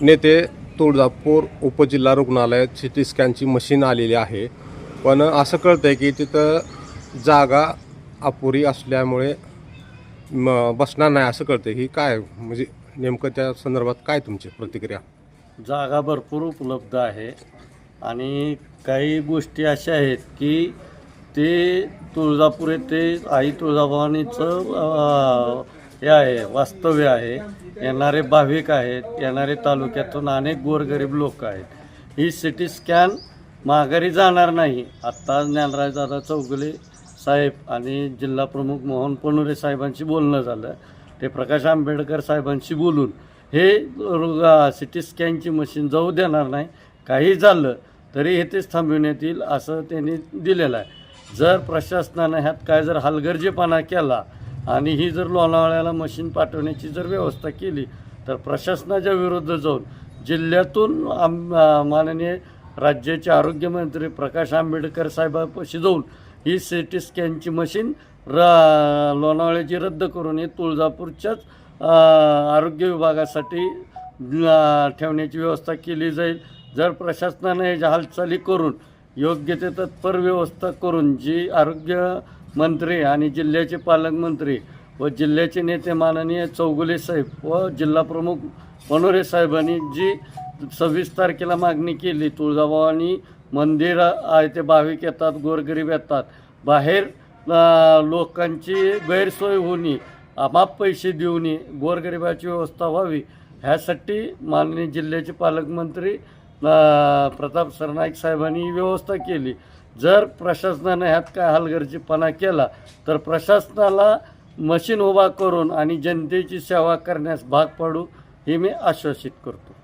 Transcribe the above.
नेते तुळजापूर उपजिल्हा रुग्णालयात सी टी स्कॅनची मशीन आलेली आहे. पण असं कळतं आहे की तिथं जागा अपुरी असल्यामुळे म बसणार नाही असं कळतं की काय म्हणजे नेमकं त्या संदर्भात काय तुमची प्रतिक्रिया? जागा भरपूर उपलब्ध आहे आणि काही गोष्टी अशा आहेत की ते तुळजापूर येथे आई तुळजाभवानीचं हे आहे वास्तव्य आहे. येणारे भाविक आहेत येणारे तालुक्यातून अनेक गोरगरीब लोक आहेत. ही सिटी स्कॅन माघारी जाणार नाही. आत्ता ज्ञानराज दादा चौगुले साहेब आणि जिल्हा प्रमुख मोहन पनुरे साहेबांशी बोलणं झालं. ते प्रकाश आंबेडकर साहेबांशी बोलून हे सिटी स्कॅनची मशीन जाऊ देणार नाही काही झालं तरी हे तेच थांबविण्यात येतील असं त्यांनी दिलेलं आहे. जर प्रशासनानं ह्यात काय जर हलगर्जीपणा केला आणि ही जर लोणावळ्याला मशीन पाठवण्याची जर व्यवस्था केली तर प्रशासनाच्या विरुद्ध जाऊन जिल्ह्यातून आम माननीय राज्याचे आरोग्यमंत्री प्रकाश आंबेडकर साहेबापाशी जाऊन ही सी टी स्कॅनची मशीन र लोणावळ्याची रद्द करून हे तुळजापूरच्याच आरोग्य विभागासाठी ठेवण्याची व्यवस्था केली जाईल. जर प्रशासनाने हालचाली करून योग्य ते तत्पर व्यवस्था करून जी आरोग्य मंत्री आणि जिल्ह्याचे पालकमंत्री व जिल्ह्याचे नेते माननीय चौगुले साहेब व जिल्हाप्रमुख मनोरे साहेबांनी जी सव्वीस तारखेला मागणी केली तुळजाभवानी मंदिर आहे ते भाविक येतात गोरगरीब येतात. बाहेर लोकांची गैरसोय होणे अमाप पैसे देऊन गोरगरिबाची व्यवस्था व्हावी ह्यासाठी माननीय जिल्ह्याचे पालकमंत्री प्रताप सरनाईक साहेबांनी ही व्यवस्था केली. जर प्रशासनानं ह्यात काय हलगर्जीपणा केला तर प्रशासनाला मशीन उभा करून आणि जनतेची सेवा करण्यास भाग पाडू हे मी आश्वासित करतो.